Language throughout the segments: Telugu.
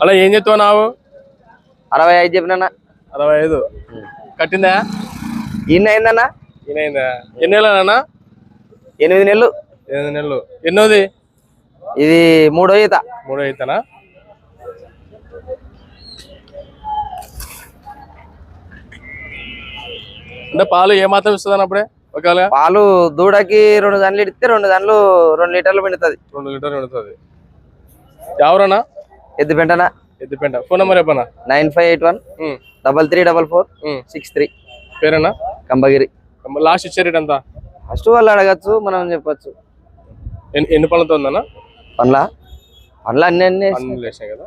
అలా ఏం చెప్తావు నావు? అరవై ఐదు చెప్పినా అరవై ఐదు. కట్టిందా? ఇన్ని అయిందన్నా ఈయనైందా ఎన్ని నెలలన్నా? ఎనిమిది నెలలు. ఎనిమిది నెలలు. ఎన్నోది? ఇది మూడో ఈత. మూడో అయితేనా అంటే పాలు ఏ మాత్రం ఇస్తుంది అప్పుడే? ఒకవేళ? పాలు దూడకి రెండు గంటలు ఇడితే రెండు గంటలు రెండు లీటర్లు పిండుతుంది. రెండు లీటర్లు పెడుతుంది. ఎవరన్నా? ఎద్దు పెంటనా ఎద్దుపెంట ఫోన్ నెంబర్ చెప్పనా? Nine five eight one double three double four. Six three. పేరేనా? Kambagiri. Last ఇచ్చే రేట్ ఎంత? ఫస్ట్ వాళ్ళు అడగచ్చు మనం చెప్పొచ్చు. ఎన్ని పళ్ళతో ఉందన్నా? పనుల పనులు అన్ని అన్ని కదా.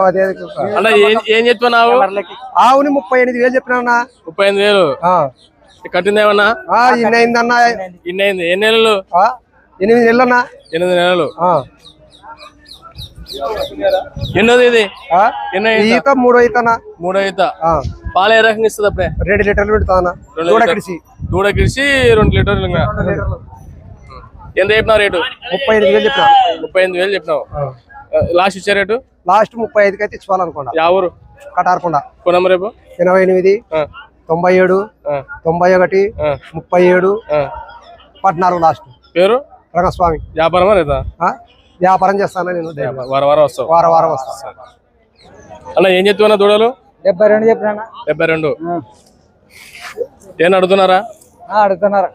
అన్న ఏం ఏం చెప్తున్నావు ఆవుని ముప్పై ఎనిమిది వేలు చెప్పినా ముప్పై ఎనిమిది వేలు? కట్టింది ఏమన్నా ఇన్ని అయింది. ఎన్ని నెలలు? ఆ, ఎనిమిది నెలలు అన్నా. ఎనిమిది నెలలు. ఆ, ఎన్నోది ఇది? ఈత? మూడో ఈత అన్నా. మూడో ఈత. ఆ, పాలు ఏ రకంగా ఇస్తుంది అప్పుడే? రెండు లీటర్లు పెడతానా రెండు దూడ దూడ కిడిసి రెండు లీటర్లు ఎంత చెప్పినావు రేటు? ముప్పై ఎనిమిది వేలు చెప్పిన. ముప్పై ఎనిమిది వేలు చెప్పినావు. లాస్ట్ ఇచ్చే రేటు? లాస్ట్ ముప్పై ఐదుకి అయితే ఇచ్చుకోవాలనుకోండి యా ఊరు? కటారకుండా. ఫోన్ నెంబర్ రేపు? ఎనభై ఎనిమిది తొంభై ఏడు తొంభై ఒకటి ముప్పై ఏడు. పద్నాలుగు లాస్ట్. పేరు? రంగస్వామి. వ్యాపారమా లేదా? ఆ, వ్యాపారం చేస్తాను నేను. వారం వారం వస్తావు. వారం వారం వస్తాను. అన్న ఏం చెప్తున్నా దూడలు? డెబ్బై రెండు చెప్పినా డెబ్బై రెండు. ఏం అడుగుతున్నారా? అడుగుతున్నారు.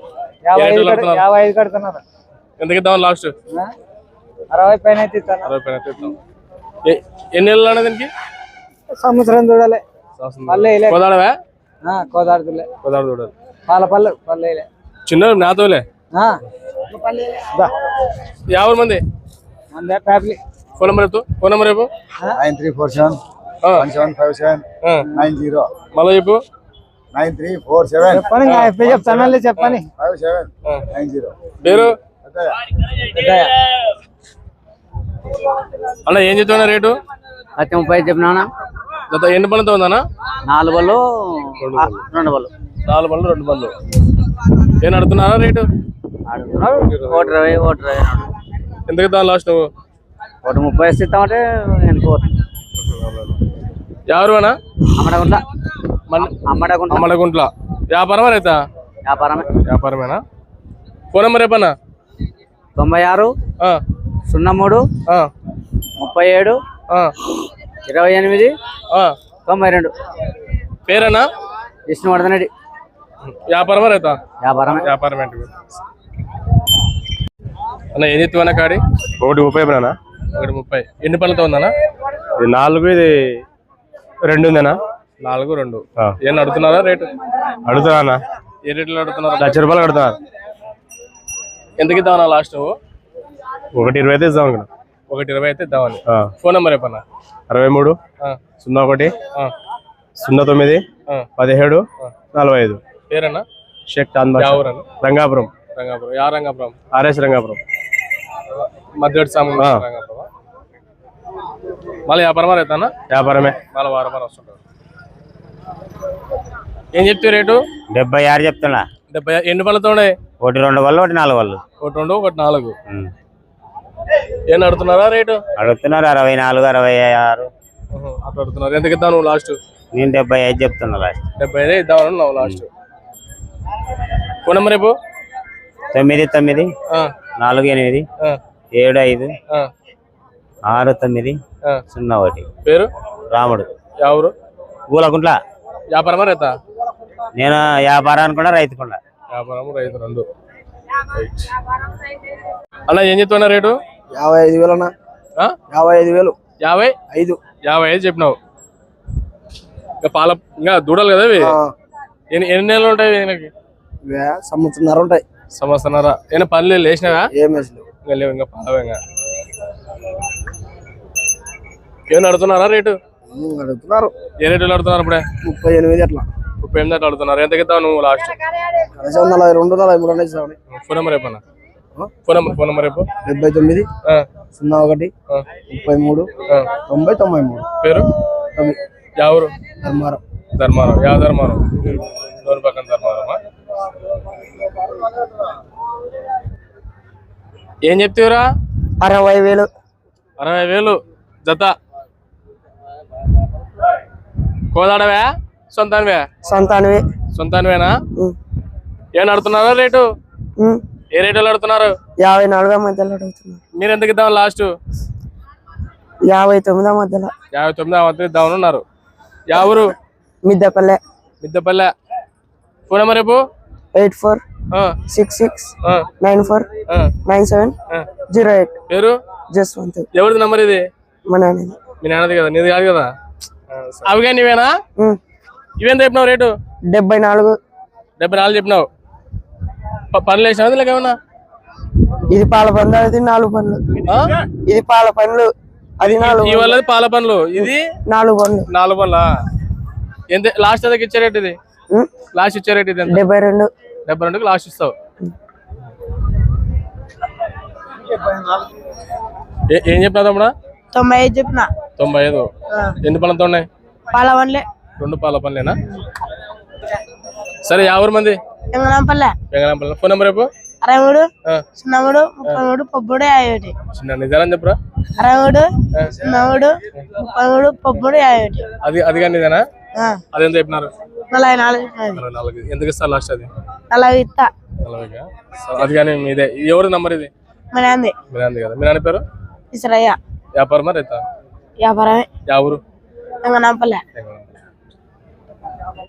యాభై ఐదు కడుతున్నారు. ఎందుకు లాస్ట్? అరవై పైన అయితే ఇస్తాను. అరవై పైన ఇద్దాం ఏ- ఎన్ని నెలలు అన్న దీనికి? సంవత్సరం చూడాలి. పల్లె. కోదాడవా? కోదాడుతులే కోదాడు దూడలు పాల పళ్ళు పల్లెలే చిన్న నాతోలే యాభై మంది? అందే family phone number phone number రేపు nine three four seven. One seven five seven. Nine zero. మళ్ళీ చెప్పు. Nine three four seven. చెప్పని చెప్తాను చెప్పని ఫైవ్ సెవెన్. Nine zero. పేరు? అన్న ఏం చెప్తున్నా రేటు? లక్ష ముప్పై చెప్పినా గత ఎన్ని పళ్ళతో ఉందన్నా? నాలుగు బళ్ళు రెండు బళ్ళు. నాలుగు పళ్ళు రెండు పళ్ళు ఏం అడుగుతున్నారా రేటు? అడుగుతున్నారు ఒకటి ఇరవై ఒకటి ఇరవై నాడు. ఎందుకు ఇద్దాం లాస్ట్ నువ్వు? ఒకటి ముప్పై ఇస్తామంటే ఎవరు అన్నా అమ్మడగుంట్ల. అమ్మడగుంట్ల. అమ్మడగుంట్ల. వ్యాపారమా రైతా? వ్యాపారమే. వ్యాపారమేనా? ఫోన్ నెంబర్ రేపన్నా తొంభై ఆరు సున్నా మూడు ఆ, ముప్పై ఏడు ఆ, ఇరవై ఎనిమిది ఆ. తొంభై రెండు. పేరేనా? విష్ణువర్ధన్ రెడ్డి. వ్యాపారమా రైతా వ్యాపారమే. వ్యాపారం ఏంటి అన్న ఏం చెప్తావన్నా కాడి? ఒకటి ముప్పై బ్రానా ఒకటి ముప్పై. ఎన్ని పళ్ళతో ఉందన్నా? ఇది నాలుగు ఇది రెండు ఉందేనా నాలుగు రెండు. ఏం అడుగుతున్నారా రేటు? అడుగుతున్నా ఏ రేట్లో అడుగుతున్నారా? లక్ష రూపాయలు కడుతున్నా. ఎందుకు ఇద్దామన్నా లాస్ట్ నువ్వు? ఒకటి ఇరవై అయితే ఇద్దాం ఇక్కడ ఒకటి ఇరవై అయితే ఇద్దామని ఫోన్ నెంబర్ రేపన్నా అరవై మూడు సున్నా ఒకటి సున్నా తొమ్మిది. పదిహేడు నలభై ఐదు. పేరన్నా? షేక్ చాంద్ రంగాపురం. రంగాపురం. యా రంగాపురం? R S Rangapuram. మధ్యవర్తి సామాన్ ఆ. రంగాపురం మళ్ళీ వ్యాపారమా రైతానా వ్యాపారమే. మళ్ళీ వారం వారం వస్తుంటారు. ఏం చెప్తే రేటు? డెబ్బై ఆరు చెప్తున్నా. డెబ్బై ఎన్ని పళ్ళతో ఉన్నాయి ఒకటి రెండు వాళ్ళు ఒకటి నాలుగు వాళ్ళు ఒకటి రెండు ఒకటి నాలుగు. ఏం అడుగుతున్నారా రేటు? అడుగుతున్నారు అరవై నాలుగు అరవై ఆరు. అట్లా అడుగుతున్నారు ఎందుకు ఇద్దాం నువ్వు లాస్ట్ నేను డెబ్బై ఐదు చెప్తున్నా లాస్ట్ డెబ్బై ఐదు ఇద్దామని నువ్వు లాస్ట్ ఫోన్ నెంబర్ రేపు తొమ్మిది తొమ్మిది నాలుగు ఎనిమిది ఏడు ఐదు ఆరు తొమ్మిది. సున్నా ఒకటి. పేరు? రాముడు. ఎవరు? పూలకుంట్ల వ్యాపారమా రైతా? నేను వ్యాపారాన్ని కూడా రైతుకుండా వ్యాపారం రైతు రెండు. అన్న ఏం చెప్తున్నా రేటు? యాభై ఐదు వేలు అన్న. ఆ? యాభై ఐదు వేలు. యాభై? ఐదు. యాభై ఐదు చెప్పినావు. ఇంకా పాల ఇంకా దూడలు కదా ఇవి? ఎన్ని ఎన్ని నెలలు ఉంటాయి ఈయనకి? సంవత్సరంన్నర ఉంటాయి. సంవత్సరాల ఏమైనా పనులు లేచినావా ఏం వేసలేవు ఇంకా లేవు ఇంకా పాలవే ఇంకా. ఏమైనా అడుగుతున్నారా రేటు? అడుగుతున్నారు. ఏ రేట్లు అడుగుతున్నారు ఇప్పుడే? ముప్పై ఎనిమిది అట్లా. ముప్పై ఎనిమిది అట్లా అడుగుతున్నారు. ఎంత ఇద్దావు నువ్వు లాస్ట్ నలభై రెండు నలభై మూడు ఇస్తామని ఫోన్ నెంబర్ రేపన్నా ఫోన్ నెంబర్ ఫోన్ నెంబర్ రేపు డెబ్బై తొమ్మిది ఆ, సున్నా ఒకటి ముప్పై మూడు. తొంభై తొంభై మూడు. పేరు? ఎవరు ధర్మారం. ధర్మారం. యా ధర్మారం. డోర్ పక్కన ధర్మారమా ఏం చెప్తావురా? అరవై వేలు అరవై వేలు జత. కోదాడవే? సొంతానివే? సొంతానివి. సొంతానివేనా. ఏం అడుగుతున్నారా రేటు. ఏ రేటు అడుగుతున్నారు యాభై నాలుగో మధ్యలో అడుగుతున్నారు మీరు ఎంతకి ఇద్దాం లాస్ట్ యాభై తొమ్మిదో మధ్యలో. యాభై తొమ్మిది అవంతా ఇద్దామని ఉన్నారు యా ఊరు? మిద్దపల్లె. మిద్దపల్లె. ఫోన్ నెంబర్ రేపు eight four six six nine four nine seven zero eight. పేరు? జస్వంత్. ఎవరిది నెంబర్ ఇది? మా నాన్నది. మీ నాన్నది కదా నీది కాదు కదా? అవిగా నీవేనా ఉమ్. ఇవేంత చెప్పినావు రేటు డెబ్బై నాలుగు. డెబ్బై నాలుగు చెప్పినావు. పనులు వేసినావు లేక ఏమన్నా? ఇది పాల పండ్లు అది నాలుగు పండ్లు. ఆ? ఇది పాల పండ్లు అది నాలుగు ఈ వాళ్ళది పాల పనులు ఇది? నాలుగు పండ్లు. నాలుగు పనులా ఎంత లాస్ట్ ఎంతకి ఇచ్చే రేట్ ఇది. లాస్ట్ ఇచ్చే రేట్ ఇది డెబ్బై రెండు. డెబ్బై రెండుకి లాస్ట్ ఇస్తావు. ఏ- చెప్పినా తమ్ముడా? తొంభై ఐదు చెప్పిన. తొంభై ఐదు. ఎన్ని పనులతో ఉన్నాయి? పాల పండ్లే. రెండు పాల పనులేనా సరే యాభై మంది. ఫోన్ నెంబర్ అరవై మూడు సున్నా మూడు ముప్పై మూడు పప్పుడు యాభై ఒకటి చిన్న నిజాలని చెప్పురా? అరవై మూడు సున్నా మూడు ముప్పై మూడు యాభై ఒకటి అది అది కానీ ఆ, అది ఎంత చెప్పినారు. నలభై నాలుగు ఎందుకు ఇస్తారు లాస్ట్ అది? నలభై ఇస్తా. నలభైగా అది కానీ మీదే. ఎవరు నంబర్ ఇది? మా నాంది మీ నాన్న కదా. మీ నాన్న పేరు? ఇసరయ్య. వ్యాపారమా రైతా? వ్యాపారమే. యా ఊరు? ఎంగనాంపల్లె ఎంగళ